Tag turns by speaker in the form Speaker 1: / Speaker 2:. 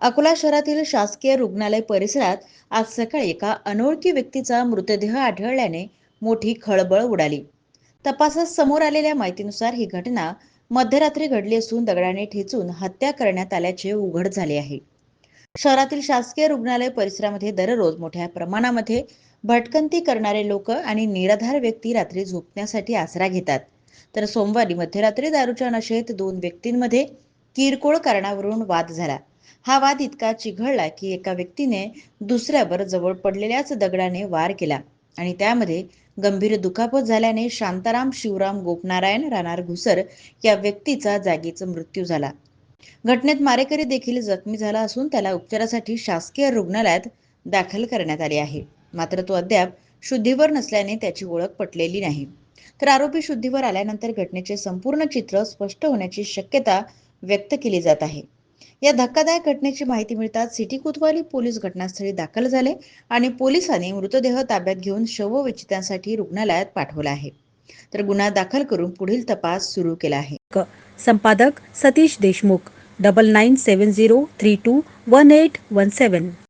Speaker 1: अकोला शहरातील शासकीय रुग्णालय परिसरात आज सकाळी एका अनोळखी व्यक्तीचा मृतदेह आढळल्याने मोठी खळबळ उडाली. तपासात समोर आलेल्या माहितीनुसार ही घटना मध्यरात्री घडली असून दगडाने ठेचून हत्या करण्यात आल्याचे उघड झाले आहे. शहरातील शासकीय रुग्णालय परिसरामध्ये दररोज मोठ्या प्रमाणामध्ये भटकंती करणारे लोक आणि निराधार व्यक्ती रात्री झोपण्यासाठी आसरा घेतात. तर सोमवारी मध्यरात्री दारूच्या नशेत दोन व्यक्तींमध्ये किरकोळ कारणावरून वाद झाला. हा वाद इतका चिघळला की एका व्यक्तीने दुसऱ्यावर जवळ पडलेल्याच दगडाने वार केला आणि त्यामध्ये गंभीर दुखापत झाल्याने शांताराम शिवराम गोपनारायण राहणार घुसर या व्यक्तीचा जागीच मृत्यू झाला. घटनेत मारेकरी देखील जखमी झाला असून त्याला उपचारासाठी शासकीय रुग्णालयात दाखल करण्यात आले आहे. मात्र तो अद्याप शुद्धीवर नसल्याने त्याची ओळख पटलेली नाही. तर आरोपी शुद्धीवर आल्यानंतर घटनेचे संपूर्ण चित्र स्पष्ट होण्याची शक्यता व्यक्त केली जात आहे. या धक्कादायक घटनेची माहिती मिळताच सिटी कोतवाली पोलीस घटनास्थळी दाखल झाले आणि पोलिसांनी मृतदेह ताब्यात घेऊन शवविच्छेदनासाठी रुग्णालयात पाठवला आहे. तर गुन्हा दाखल करून पुढील तपास सुरू केला आहे.
Speaker 2: संपादक Satish Deshmukh double nine seven zero three two one eight one seven